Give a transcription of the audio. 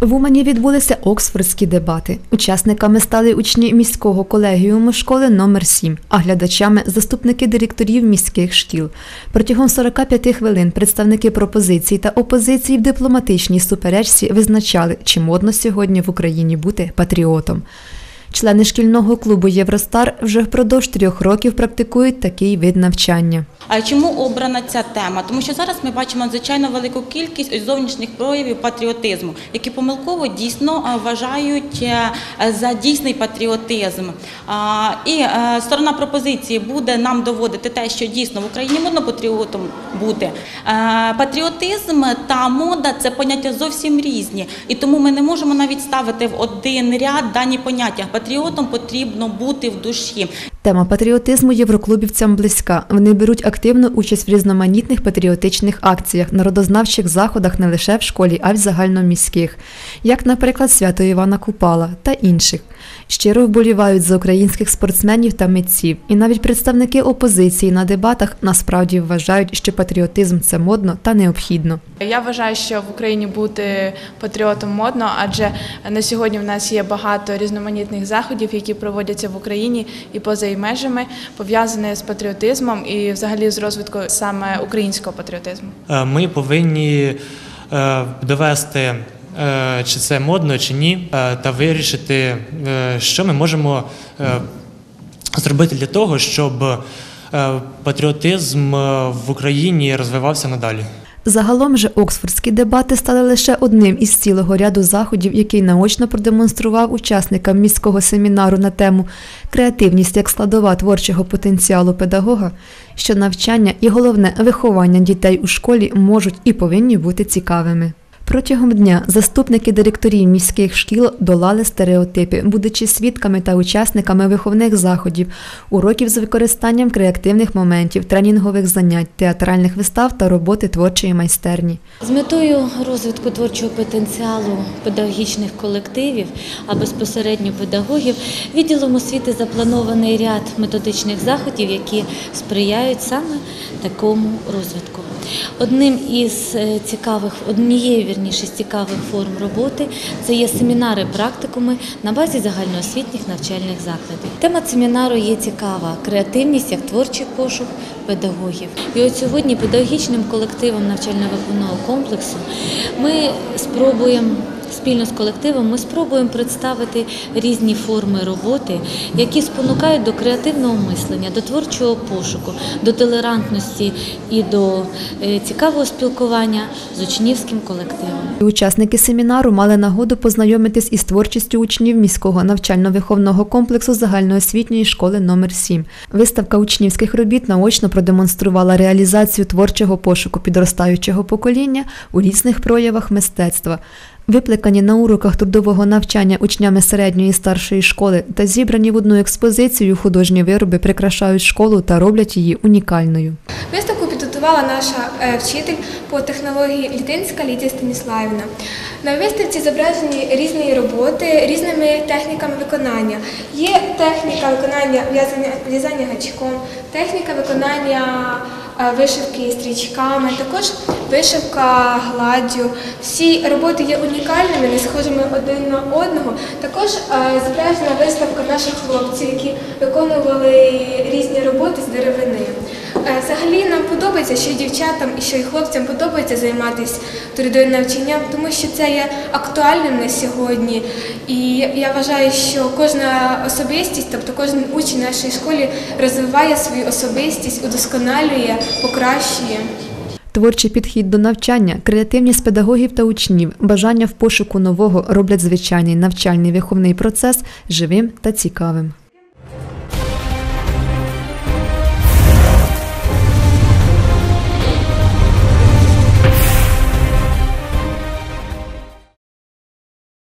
В Умані відбулися оксфордські дебати. Учасниками стали учні міського колегіуму школи номер 7 а глядачами заступники директорів міських шкіл. Протягом 45 хвилин представники пропозицій та опозиції в дипломатичній суперечці визначали, чи модно сьогодні в Україні бути патріотом. Члени шкільного клубу Євростар вже впродовж трьох років практикують такий вид навчання. А чому обрана ця тема? Тому що зараз ми бачимо надзвичайно велику кількість зовнішніх проявів патріотизму, які помилково дійсно вважають е, за дійсний патріотизм. І е, сторона пропозиції буде нам доводити те, що дійсно в Україні можна патріотом бути. Е, Патріотизм та мода це поняття зовсім різні, і тому ми не можемо навіть ставити в один ряд дані поняття. Патріотом потрібно бути в душі. Тема патріотизму євроклубівцям близька. Вони беруть активну участь в різноманітних патріотичних акціях, народознавчих заходах не лише в школі, а й в загальноміських, як, наприклад, свято Івана Купала та інших. Щиро вболівають за українських спортсменів та митців, і навіть представники опозиції на дебатах насправді вважають, що патріотизм це модно та необхідно. Я вважаю, що в Україні бути патріотом модно, адже на сьогодні в нас є багато різноманітних заходів, які проводяться в Україні і поза її межами, пов'язані з патріотизмом і взагалі з розвитком саме українського патріотизму. Е, Ми повинні е, довести, е, чи це модно, чи ні, та вирішити, що ми можемо зробити для того, щоб патріотизм в Україні розвивався надалі. Загалом же оксфордські дебати стали лише одним із цілого ряду заходів, який наочно продемонстрував учасникам міського семінару на тему креативність як складова творчого потенціалу педагога, що навчання і головне виховання дітей у школі можуть і повинні бути цікавими. Протягом дня заступники директорів міських шкіл долали стереотипи, будучи свідками та учасниками виховних заходів, уроків з використанням креативних моментів, тренінгових занять, театральних вистав та роботи творчої майстерні. З метою розвитку творчого потенціалу педагогічних колективів, а безпосередньо педагогів, відділом освіти запланований ряд методичних заходів, які сприяють саме такому розвитку. Одним із е, цікавих, однією вірніше з цікавих форм роботи це є семінари, практикуми на базі загальноосвітніх навчальних закладів. Тема семінару є цікава креативність як творчий пошук педагогів. І от сьогодні педагогічним колективом навчально-виховного комплексу ми спробуємо. Спільно з колективом ми спробуємо представити різні форми роботи, які спонукають до креативного мислення, до творчого пошуку, до толерантності і до е, цікавого спілкування з учнівським колективом. Учасники семінару мали нагоду познайомитись із творчістю учнів міського навчально-виховного комплексу загальноосвітньої школи номер 7 Виставка учнівських робіт наочно продемонструвала реалізацію творчого пошуку підростаючого покоління у різних проявах мистецтва. Випликані на уроках трудового навчання учнями середньої і старшої школи та зібрані в одну експозицію художні вироби прикрашають школу та роблять її унікальною. Виставку підготувала наша е, вчитель по технології Літинська Лідія Станіславівна. На виставці зображені різні роботи різними техніками виконання. Є техніка виконання в'язання гачком, техніка виконання вишивки стрічками, також вишивка гладдю. Всі роботи є унікальними, не схожими один на одного. Також е, зображена виставка наших хлопців, які виконували різні роботи з деревини. Е, Взагалі нам подобається, що і дівчатам, і що і хлопцям подобається займатися трудовим навчанням, тому що це є актуальним на сьогодні. І я вважаю, що кожна особистість, тобто кожен учень в нашій школі розвиває свою особистість, удосконалює, покращує. Творчий підхід до навчання, креативність педагогів та учнів, бажання в пошуку нового роблять звичайний навчальний виховний процес живим та цікавим.